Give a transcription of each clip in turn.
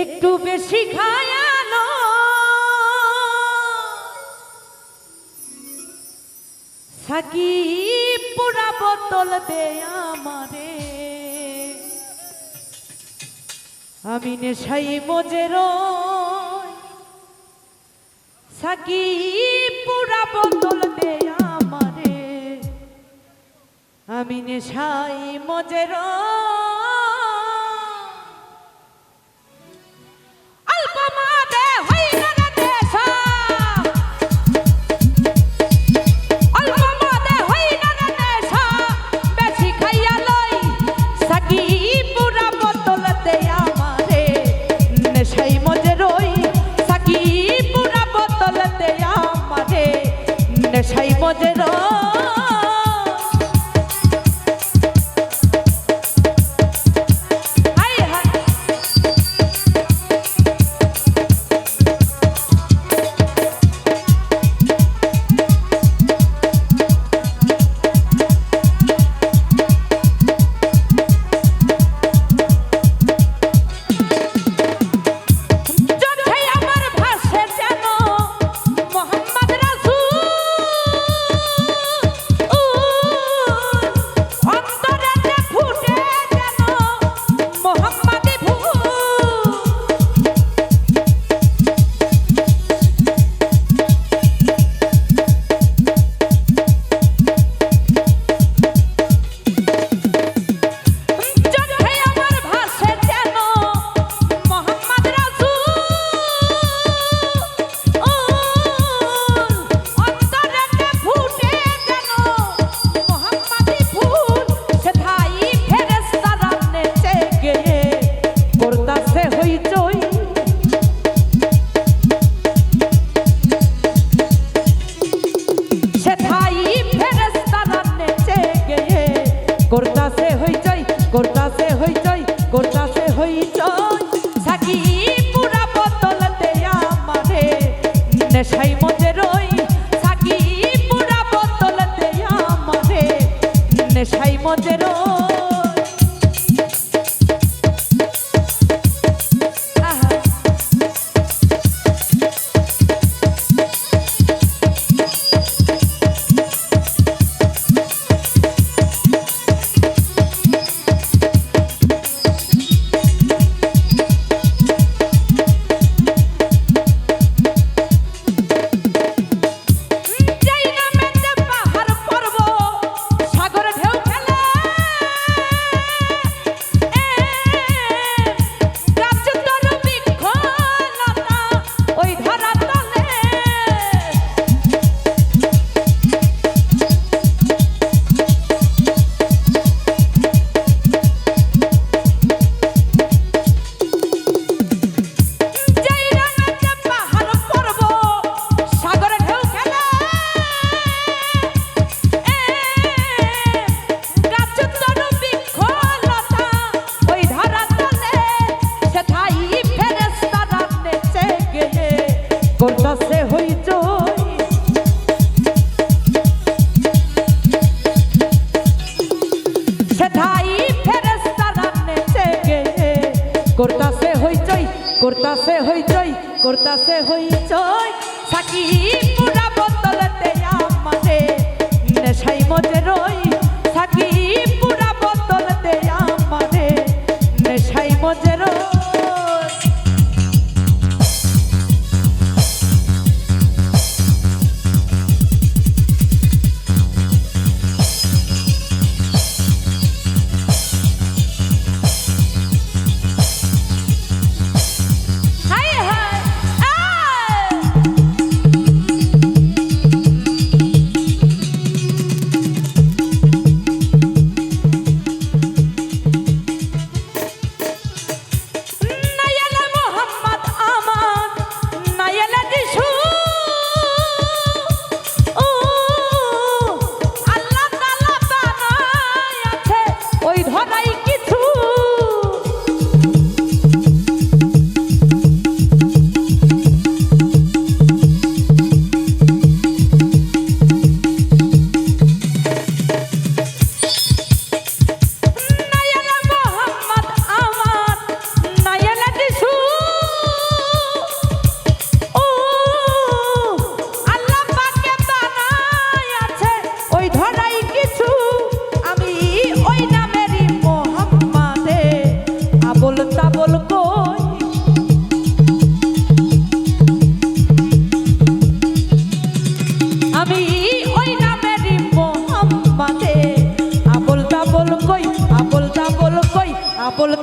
একটু বেশি খায়ালো সাকি পুরা বোতল দে আমারে। আমি নেশাই মজের সাকি পুরা বোতল দে আমারে। আমি নেশাই মজের poderoso. Cash Hype. হই হইচই করতাছে হইচই করতাছে হইচই সাকি পুরা বোতলতে আমারে নেশাই মজে রই সাকি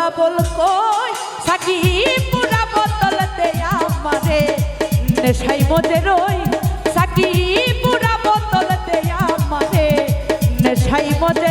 তাবল কই? সাকি পুরা বোতল দে আমারে। নেশাই মজে রই। সাকি পুরা বোতল দে আমারে। নেশাই মজে